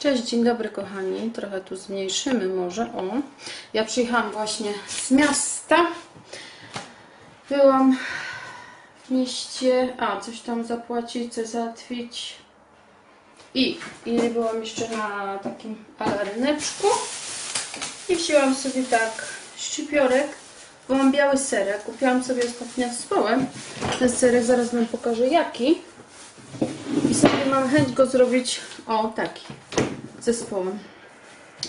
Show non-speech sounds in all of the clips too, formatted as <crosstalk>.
Cześć, dzień dobry kochani. Trochę tu zmniejszymy może. O, ja przyjechałam właśnie z miasta. Byłam w mieście, a coś tam zapłacić, coś załatwić. I, I byłam jeszcze na takim alaryneczku. I wzięłam sobie tak szczypiorek, bo mam biały serek. Kupiłam sobie ostatnio z połem. Ten serek zaraz wam pokażę jaki. I sobie mam chęć go zrobić, o taki, zespołem.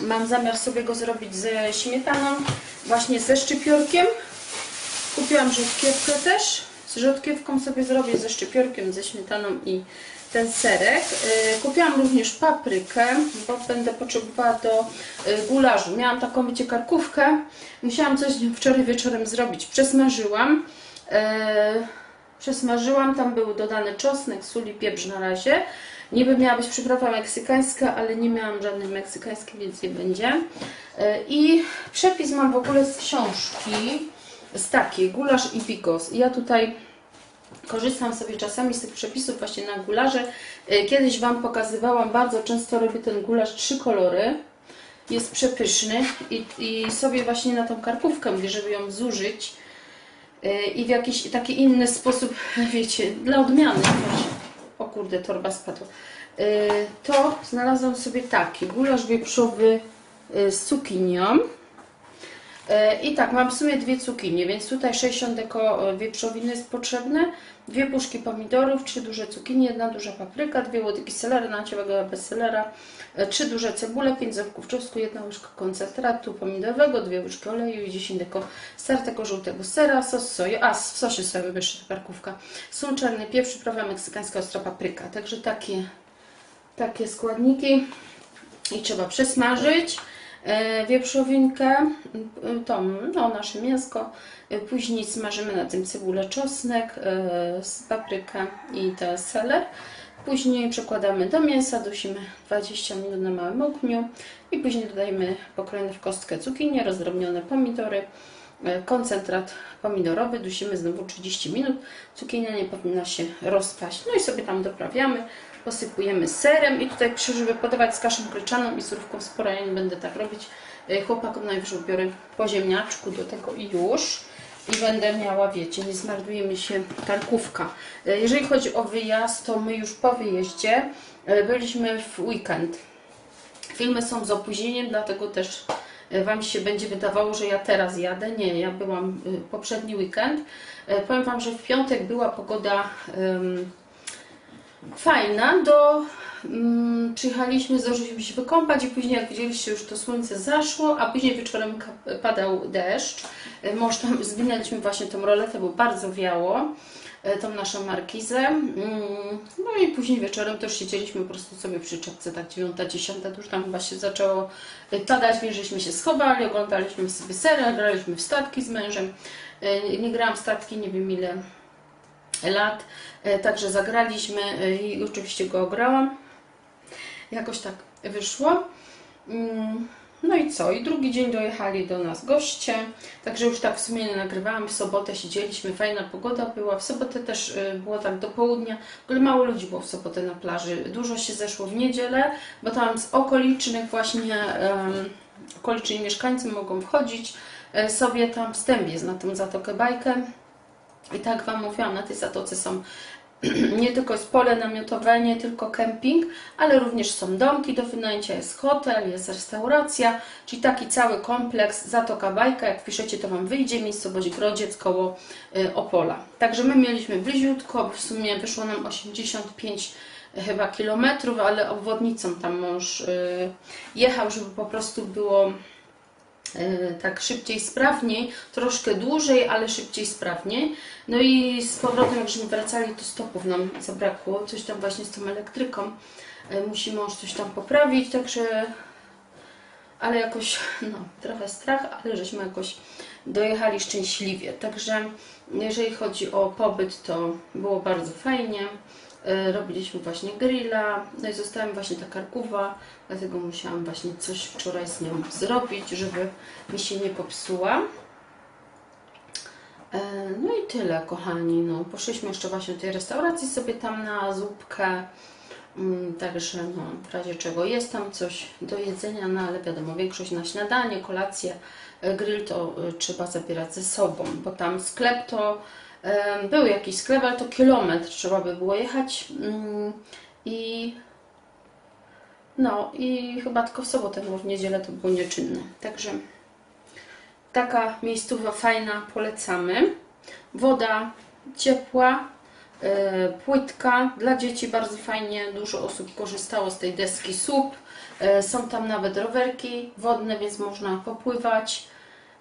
Mam zamiar sobie go zrobić ze śmietaną, właśnie ze szczypiorkiem. Kupiłam rzodkiewkę też. Z rzodkiewką sobie zrobię ze szczypiorkiem, ze śmietaną i ten serek. Yy, Kupiłam również paprykę, bo będę potrzebowała do yy, gulaszu. Miałam taką, wiecie, karkówkę. Musiałam coś wczoraj wieczorem zrobić. Przesmażyłam. Yy, Przesmażyłam, tam był dodany czosnek, sól i pieprz na razie. Niby miała być przyprawa meksykańska, ale nie miałam żadnej meksykańskiej, więc nie będzie. Yy, I przepis mam w ogóle z książki, z takiej, gulasz i bigos. I ja tutaj korzystam sobie czasami z tych przepisów właśnie na gularze. Yy, Kiedyś Wam pokazywałam, bardzo często robię ten gulasz trzy kolory. Jest przepyszny i, i sobie właśnie na tą karkówkę mówię, żeby ją zużyć yy, i w jakiś taki inny sposób, <laughs> wiecie, dla odmiany. O kurde, torba spadła. Yy, To znalazłam sobie taki gulasz wieprzowy yy, z cukinią. E, I tak, mam w sumie dwie cukinie, więc tutaj 60 deko e, wieprzowiny jest potrzebne, dwie puszki pomidorów, trzy duże cukinie, jedna duża papryka, dwie łodygi selera, naciowego bez selera, e, trzy duże cebule, pięć zębków czosnku, jedna łyżka koncentratu pomidorowego, dwie łyżki oleju i 10 deko startego żółtego sera, sos soja, a w sosie sojowym jeszcze karkówka, sól czarny, pieprz, przyprawa meksykańska, ostra papryka, także takie, takie składniki i trzeba przesmażyć wieprzowinkę, m, tą, no nasze mięsko, e, później smażymy na tym cebulę, czosnek, e, paprykę i ten seler. Później przekładamy do mięsa, dusimy 20 minut na małym ogniu i później dodajemy pokrojone w kostkę cukinie, rozdrobnione pomidory, e, koncentrat pomidorowy, dusimy znowu 30 minut. Cukinia nie powinna się rozpaść. No i sobie tam doprawiamy, posypujemy serem i tutaj przy, żeby podawać z kaszą gryczaną i surówką spora, ja nie będę tak robić. E, Chłopakom najwyżej biorę po ziemniaczku do tego i już. I będę miała, wiecie, nie zmarnuje mi się karkówka. E, Jeżeli chodzi o wyjazd, to my już po wyjeździe e, byliśmy w weekend. Filmy są z opóźnieniem, dlatego też Wam się będzie wydawało, że ja teraz jadę. Nie, ja byłam poprzedni weekend. Powiem Wam, że w piątek była pogoda em, fajna. Do, mm, przyjechaliśmy, zdążyliśmy się wykąpać i później, jak widzieliście, już to słońce zaszło, a później wieczorem padał deszcz. E, Mąż tam zwinęliśmy właśnie tą roletę, bo bardzo wiało e, tą naszą markizę. Mm, No i później wieczorem też siedzieliśmy po prostu sobie przy czapce, tak 9, 10, to już tam chyba się zaczęło e, padać, więc żeśmy się schowali, oglądaliśmy sobie serial, graliśmy w statki z mężem. Nie grałam w statki nie wiem ile lat, e, także zagraliśmy e, i oczywiście go ograłam. Jakoś tak wyszło. Mm, No i co? I drugi dzień dojechali do nas goście, także już tak w sumie nie nagrywałam. W sobotę siedzieliśmy, fajna pogoda była. W sobotę też y, było tak do południa, ale mało ludzi było w sobotę na plaży. Dużo się zeszło w niedzielę, bo tam z okolicznych właśnie um, okoliczni mieszkańcy mogą wchodzić e, sobie tam wstęp jest na tą Zatokę Bajkę. I tak Wam mówiłam, na tej zatoce są <clears throat> nie tylko jest pole namiotowe, nie tylko kemping, ale również są domki do wynajęcia, jest hotel, jest restauracja, czyli taki cały kompleks Zatoka Bajka. Jak piszecie, to Wam wyjdzie miejscowość Grodziec koło y, Opola. Także my mieliśmy bliziutko, w sumie wyszło nam 85 chyba kilometrów, ale obwodnicą tam mąż y, jechał, żeby po prostu było tak szybciej, sprawniej, troszkę dłużej, ale szybciej, sprawniej. No i z powrotem, jak żeśmy wracali, to stopów nam zabrakło, coś tam właśnie z tą elektryką. E, Musi mąż coś tam poprawić, także ale jakoś, no, trochę strach, ale żeśmy jakoś dojechali szczęśliwie. Także jeżeli chodzi o pobyt, to było bardzo fajnie. E, Robiliśmy właśnie grilla, no i została właśnie ta karkuwa, dlatego musiałam właśnie coś wczoraj z nią zrobić, żeby mi się nie popsuła. E, No i tyle, kochani. No, poszliśmy jeszcze właśnie do tej restauracji sobie tam na zupkę. Mm, Także no, w razie czego jest tam coś do jedzenia, no ale wiadomo, większość na śniadanie, kolację, e, grill to trzeba zabierać ze sobą, bo tam sklep to był jakiś sklep, ale to kilometr trzeba by było jechać mm, i no i chyba tylko w sobotę, bo w niedzielę to było nieczynne. Także taka miejscowa fajna, polecamy. Woda ciepła, e, płytka. Dla dzieci bardzo fajnie, dużo osób korzystało z tej deski słup. E, Są tam nawet rowerki wodne, więc można popływać.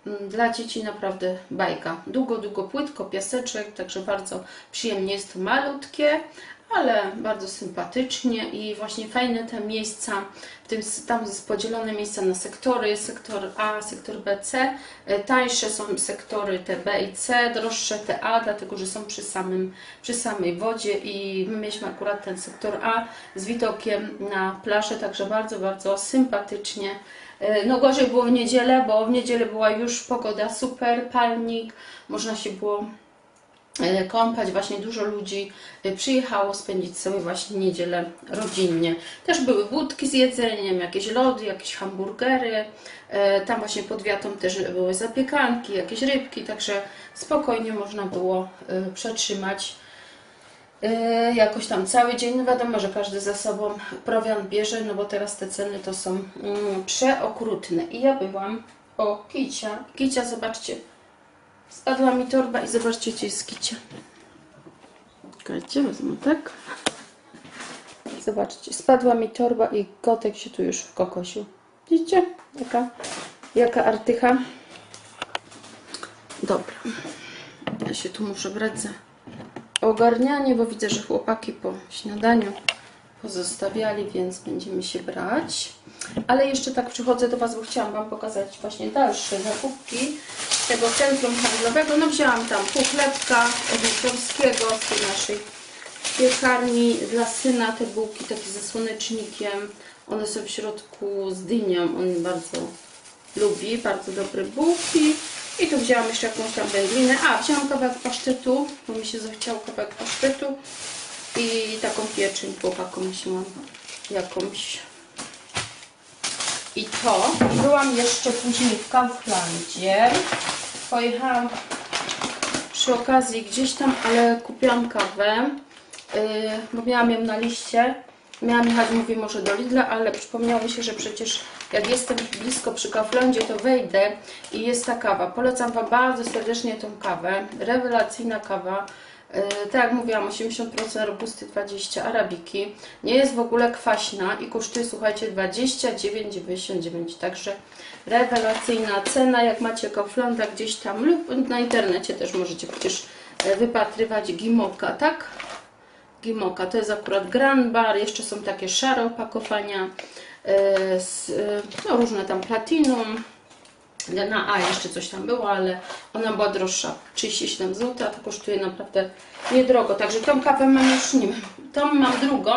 Mm, Dla dzieci naprawdę bajka. Długo, długo płytko, piaseczek, także bardzo przyjemnie jest to malutkie, ale bardzo sympatycznie i właśnie fajne te miejsca, w tym tam jest podzielone miejsca na sektory, sektor A, sektor B, C. E, Tańsze są sektory te B i C, droższe te A, dlatego że są przy, samym, przy samej wodzie i my mieliśmy akurat ten sektor A z widokiem na plażę, także bardzo, bardzo sympatycznie. E, No gorzej było w niedzielę, bo w niedzielę była już pogoda super, palnik, można się było e, kąpać, właśnie dużo ludzi e, przyjechało spędzić sobie właśnie niedzielę rodzinnie. Też były budki z jedzeniem, jakieś lody, jakieś hamburgery, tam właśnie pod wiatą też były zapiekanki, jakieś rybki, także spokojnie można było przetrzymać jakoś tam cały dzień. No wiadomo, że każdy ze sobą prowiant bierze, no bo teraz te ceny to są mm, przeokrutne. I ja byłam, o Kicia, Kicia zobaczcie, Spadła mi torba i zobaczcie, gdzie jest kicia. Czekajcie, wezmę tak. Zobaczcie, spadła mi torba i kotek się tu już wkokosił. Widzicie? Jaka, jaka artycha. Dobra. Ja się tu muszę brać za ogarnianie, bo widzę, że chłopaki po śniadaniu pozostawiali, więc będziemy się brać. Ale jeszcze tak przychodzę do Was, bo chciałam Wam pokazać właśnie dalsze zakupki z tego centrum handlowego. No wzięłam tam pół chlebka od Mitrowskiego z tej naszej piekarni dla syna te bułki takie ze słonecznikiem. One są w środku z dynią. On bardzo lubi, bardzo dobre bułki. I tu wzięłam jeszcze jakąś tam wędlinę. A, wzięłam kawałek pasztetu, bo mi się zachciało kawałek pasztetu. I taką pieczeń chłopakom wzięłam jakąś. I to. Byłam jeszcze później w Kauflandzie. Pojechałam przy okazji gdzieś tam, ale kupiłam kawę, yy, bo miałam ją na liście. Miałam jechać, mówię, może do Lidla, ale przypomniało mi się, że przecież jak jestem blisko przy Kauflandzie, to wejdę i jest ta kawa. Polecam Wam bardzo serdecznie tą kawę. Rewelacyjna kawa. Yy, tak jak mówiłam, 80% robusty, 20 arabiki. Nie jest w ogóle kwaśna i kosztuje, słuchajcie, 29,99. Także rewelacyjna cena. Jak macie Kauflanda gdzieś tam lub na internecie też możecie przecież e, wypatrywać Gimoka, tak? Gimoka, to jest akurat Grand Bar, jeszcze są takie szare opakowania, e, z, e, no różne tam platinum, na A jeszcze coś tam było, ale ona była droższa, 37 zł, a to kosztuje naprawdę niedrogo, także tą kawę mam już, nie tą mam drugą,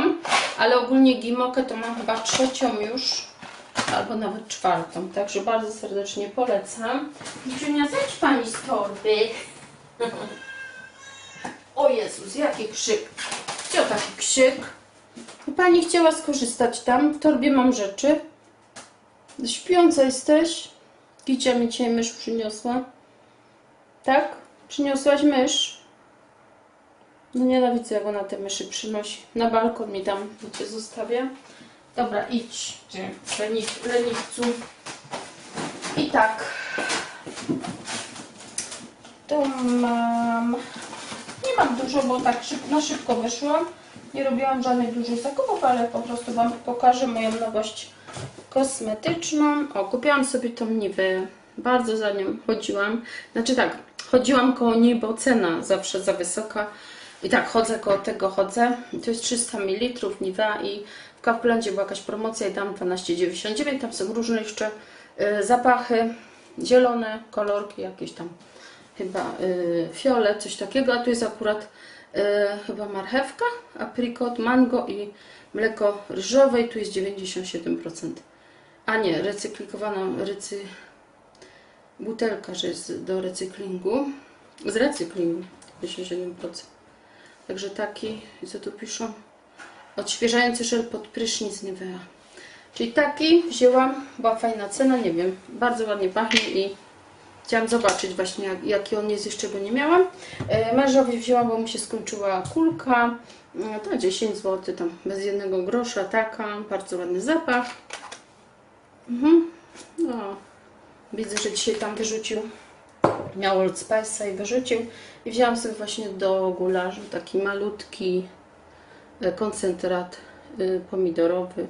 ale ogólnie Gimokę to mam chyba trzecią już, albo nawet czwartą, także bardzo serdecznie polecam. Dziewczynia, zejdź Pani z torby. <laughs> O Jezus, jaki krzyk. Gdzie taki krzyk? Pani chciała skorzystać tam, w torbie mam rzeczy. Śpiąca jesteś? Kicia mi dzisiaj mysz przyniosła. Tak? Przyniosłaś mysz? No nienawidzę, jak ona te myszy przynosi. Na balkon mi tam cię zostawia. Dobra, idź, leniw, leniwcu. I tak. Tu mam... Nie mam dużo, bo tak szyb, na szybko wyszłam. Nie robiłam żadnych dużych zakupów, ale po prostu Wam pokażę moją nowość kosmetyczną. O, kupiłam sobie tą niwę. Bardzo za nią chodziłam. Znaczy tak, chodziłam koło niej, bo cena zawsze za wysoka. I tak, chodzę koło tego, chodzę. To jest 300 ml Nivea i w Kauflandzie była jakaś promocja i dam 12,99. Tam są różne jeszcze y, zapachy. Zielone kolorki, jakieś tam chyba y, fiolet, coś takiego. A tu jest akurat chyba marchewka, aprikot, mango i mleko ryżowe i tu jest 97%. A nie, recyklingowana recy... butelka, że jest do recyklingu. Z recyklingu 57%. Także taki, co tu piszą? odświeżający żel pod prysznic Nivea. Czyli taki wzięłam, była fajna cena, nie wiem, bardzo ładnie pachnie i chciałam zobaczyć właśnie jak, jaki on jest, jeszcze go nie miałam. E, mężowi wzięłam, bo mu się skończyła kulka, e, to 10 zł, tam bez jednego grosza, taka, bardzo ładny zapach. Mhm. No. Widzę, że dzisiaj tam wyrzucił, miał Old Spice'a i wyrzucił. I wzięłam sobie właśnie do gulaszu taki malutki e, koncentrat pomidorowy.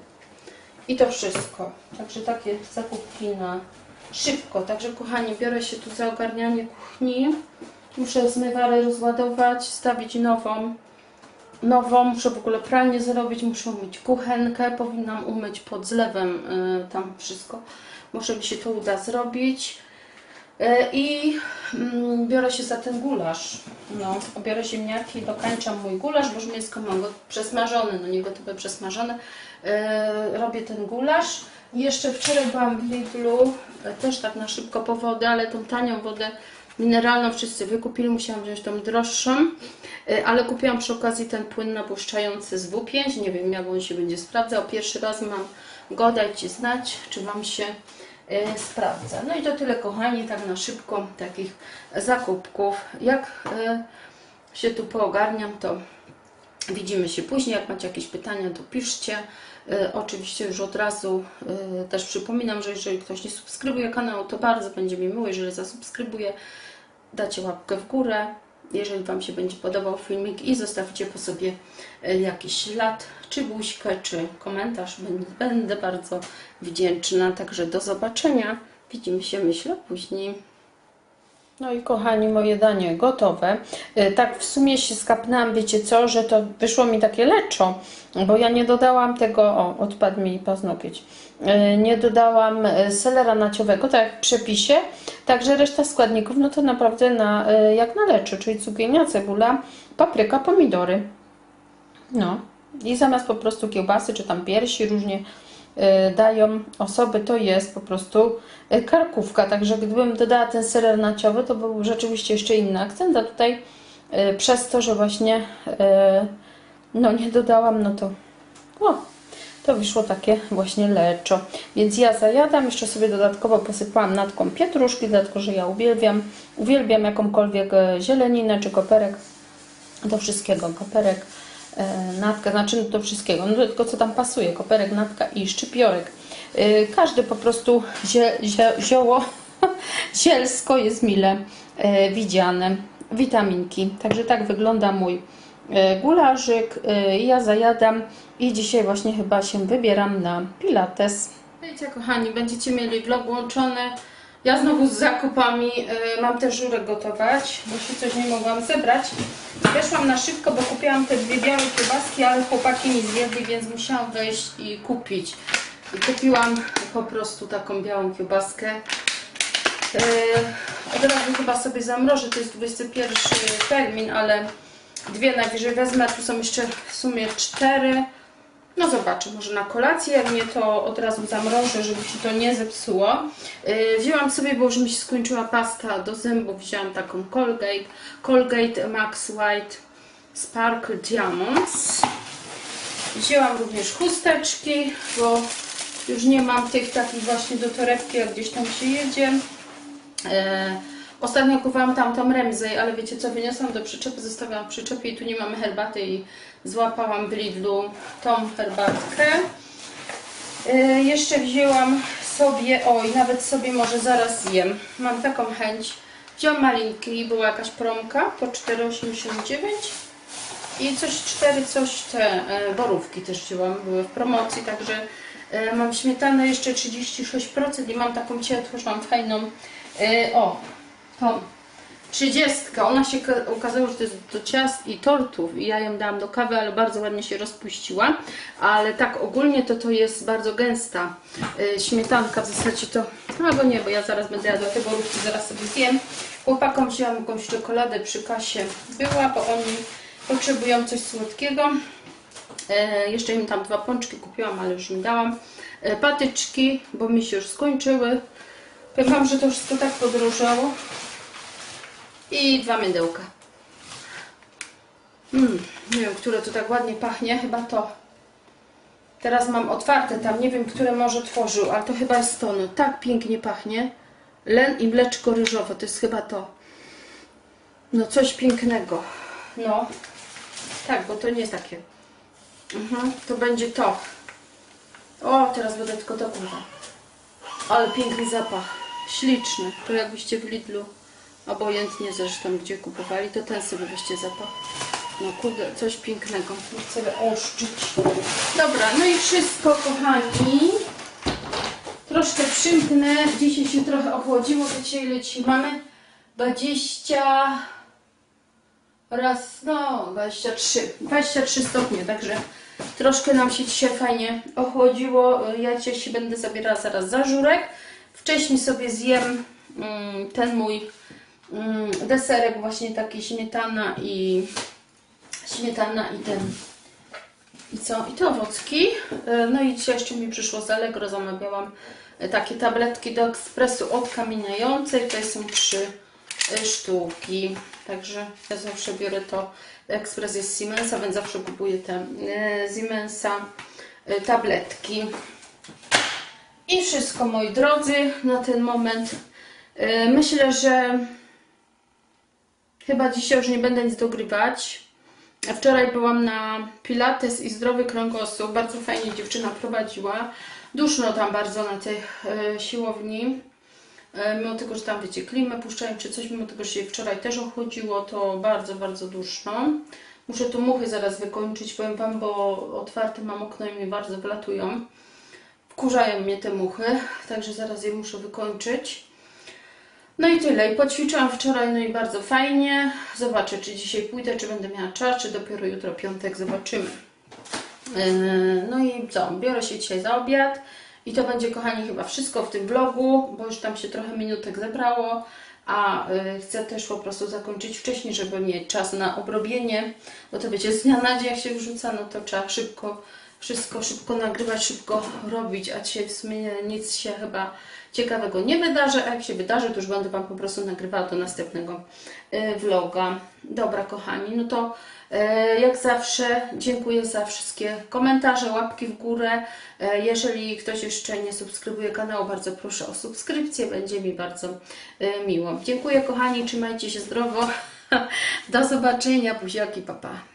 I to wszystko. Także takie zakupki na szybko. Także kochani, biorę się tu za ogarnianie kuchni. Muszę zmywarę rozładować, stawić nową. Nową, muszę w ogóle pralnię zrobić, muszę umyć kuchenkę, powinnam umyć pod zlewem y, tam wszystko. Może mi się to uda zrobić. Y, I mm, biorę się za ten gulasz. No, biorę ziemniaki, dokańczam mój gulasz, bo już mięsko mam go przesmażone, no nie gotowe, przesmażone. Y, robię ten gulasz. Jeszcze wczoraj byłam w Lidlu, y, też tak na szybko po wodę, ale tą tanią wodę mineralną wszyscy wykupili, musiałam wziąć tą droższą, Y, ale kupiłam przy okazji ten płyn nabłyszczający z W5, nie wiem jak on się będzie sprawdzał, pierwszy raz mam go, dajcie znać, czy Wam się y, sprawdza. No i to tyle kochani, tak na szybko takich zakupków. Jak y, się tu poogarniam, to widzimy się później. Jak macie jakieś pytania, to piszcie. Y, Oczywiście już od razu y, też przypominam, że jeżeli ktoś nie subskrybuje kanału, to bardzo będzie mi miło, jeżeli zasubskrybuje, dacie łapkę w górę, jeżeli Wam się będzie podobał filmik i zostawicie po sobie y, jakiś ślad, czy buźkę, czy komentarz. Będę bardzo wdzięczna. Także do zobaczenia. Widzimy się, myślę, później. No i kochani, moje danie gotowe. Y, Tak w sumie się skapnęłam, wiecie co, że to wyszło mi takie leczo, bo ja nie dodałam tego, o, odpadł mi paznokieć, Y, nie dodałam y, selera naciowego, tak jak w przepisie, także reszta składników, no to naprawdę na, jak na leczo, czyli cukinia, cebula, papryka, pomidory. No i zamiast po prostu kiełbasy, czy tam piersi różnie dają osoby, to jest po prostu y, karkówka. Także gdybym dodała ten serer naciowy, to był rzeczywiście jeszcze inny akcent, a tutaj y, przez to, że właśnie y, no nie dodałam, no to o, to wyszło takie właśnie leczo. Więc ja zajadam, jeszcze sobie dodatkowo posypałam natką pietruszki, dlatego że ja uwielbiam, uwielbiam jakąkolwiek zieleninę czy koperek do wszystkiego, koperek, natka, znaczy do wszystkiego, no tylko co tam pasuje, koperek, natka i szczypiorek. E, każdy po prostu zie, zie, zioło <laughs> zielsko jest mile e, widziane, witaminki. Także tak wygląda mój e, gularzyk. E, ja zajadam i dzisiaj właśnie chyba się wybieram na pilates. Wiecie kochani, będziecie mieli vlog łączony. Ja znowu z zakupami y, mam też żurek gotować, bo się coś nie mogłam zebrać. Weszłam na szybko, bo kupiłam te dwie białe kiełbaski, ale chłopaki mi zjedli, więc musiałam wejść i kupić. I kupiłam po prostu taką białą kiełbaskę. Yy, od razu chyba sobie zamrożę, to jest 21 termin, ale dwie najwyżej wezmę, tu są jeszcze w sumie cztery. No zobaczę, może na kolację, jak nie to od razu zamrożę, żeby się to nie zepsuło. Yy, wzięłam sobie, bo już mi się skończyła pasta do zębów, wzięłam taką Colgate, Colgate Max White Sparkle Diamonds. Wzięłam również chusteczki, bo już nie mam tych takich właśnie do torebki, jak gdzieś tam się jedzie. E, ostatnio kupowałam tamtą Remzej, ale wiecie co, wyniosłam do przyczepy, zostawiłam w przyczepie i tu nie mamy herbaty i złapałam w Lidlu tą herbatkę. E, jeszcze wzięłam sobie, oj, nawet sobie może zaraz zjem. Mam taką chęć. Wziąłam malinki, była jakaś promka po 4,89 i coś cztery, coś te e, borówki też wzięłam, były w promocji, także e, mam śmietanę jeszcze 36% i mam taką dzisiaj otworzyłam fajną, e, o, tą 30. Ona się ka- okazało, że to jest do ciast i tortów i ja ją dałam do kawy, ale bardzo ładnie się rozpuściła, ale tak ogólnie to to jest bardzo gęsta e, śmietanka, w zasadzie to, albo nie, bo ja zaraz będę jadła te borówki, zaraz sobie zjem. Chłopakom wzięłam jakąś czekoladę przy kasie, była, bo oni potrzebują coś słodkiego. E, jeszcze im tam dwa pączki kupiłam, ale już im dałam. E, patyczki, bo mi się już skończyły. Powiem Wam, że to wszystko tak podrożało. I dwa mydełka. Mm, nie wiem, które to tak ładnie pachnie. Chyba to. Teraz mam otwarte tam, nie wiem, które może tworzył, ale to chyba jest to. No, tak pięknie pachnie. Len i mleczko ryżowe, to jest chyba to. No coś pięknego. No. Tak, bo to nie jest takie. Mhm, to będzie to. O, teraz będę tylko to. Ale piękny zapach. Śliczny. To jakbyście w Lidlu, obojętnie zresztą gdzie kupowali, to ten sobie weźcie zapach. No kurde, coś pięknego. Chcę sobie oszczyć. Dobra, no i wszystko, kochani. Troszkę przymknę. Dzisiaj się trochę ochłodziło. Wiecie ile dzisiaj mamy? 20... Raz, no 23. 23 stopnie, także troszkę nam się dzisiaj fajnie ochłodziło. Ja dzisiaj się będę zabierała zaraz za żurek. Wcześniej sobie zjem mm, ten mój mm, deserek, właśnie taki śmietana i śmietana i ten i co? I te owocki. E, No i dzisiaj jeszcze mi przyszło z Allegro, zamawiałam e, takie tabletki do ekspresu odkamieniającej. Tutaj są trzy e, sztuki. Także ja zawsze biorę to. Ekspres jest Siemensa, więc zawsze kupuję te Siemensa tabletki. I wszystko, moi drodzy, na ten moment. E, Myślę, że chyba dzisiaj już nie będę nic dogrywać. Wczoraj byłam na Pilates i zdrowy kręgosłup. Bardzo fajnie dziewczyna prowadziła. Duszno tam bardzo na tej siłowni. E, mimo tego, że tam wiecie, klimę puszczają czy coś, mimo tego, że się wczoraj też ochłodziło, to bardzo, bardzo duszno. Muszę tu muchy zaraz wykończyć, powiem Wam, bo otwarte mam okno i mi bardzo wlatują. Wkurzają mnie te muchy, także zaraz je muszę wykończyć. No i tyle. I poćwiczyłam wczoraj, no i bardzo fajnie. Zobaczę, czy dzisiaj pójdę, czy będę miała czas, czy dopiero jutro piątek, zobaczymy. Yy, No i co? Biorę się dzisiaj za obiad. I to będzie, kochani, chyba wszystko w tym vlogu, bo już tam się trochę minutek zebrało. A y, chcę też po prostu zakończyć wcześniej, żeby mieć czas na obrobienie. Bo to wiecie, z dnia na dzień jak się wrzuca, no to trzeba szybko, wszystko szybko nagrywać, szybko robić. A dzisiaj w sumie nic się chyba ciekawego nie wydarzy. A jak się wydarzy, to już będę Wam po prostu nagrywała do następnego y, vloga. Dobra, kochani, no to e, jak zawsze dziękuję za wszystkie komentarze, łapki w górę. E, Jeżeli ktoś jeszcze nie subskrybuje kanału, bardzo proszę o subskrypcję, będzie mi bardzo miło. Dziękuję kochani, trzymajcie się zdrowo. <laughs> Do zobaczenia, buziaki, papa. Pa.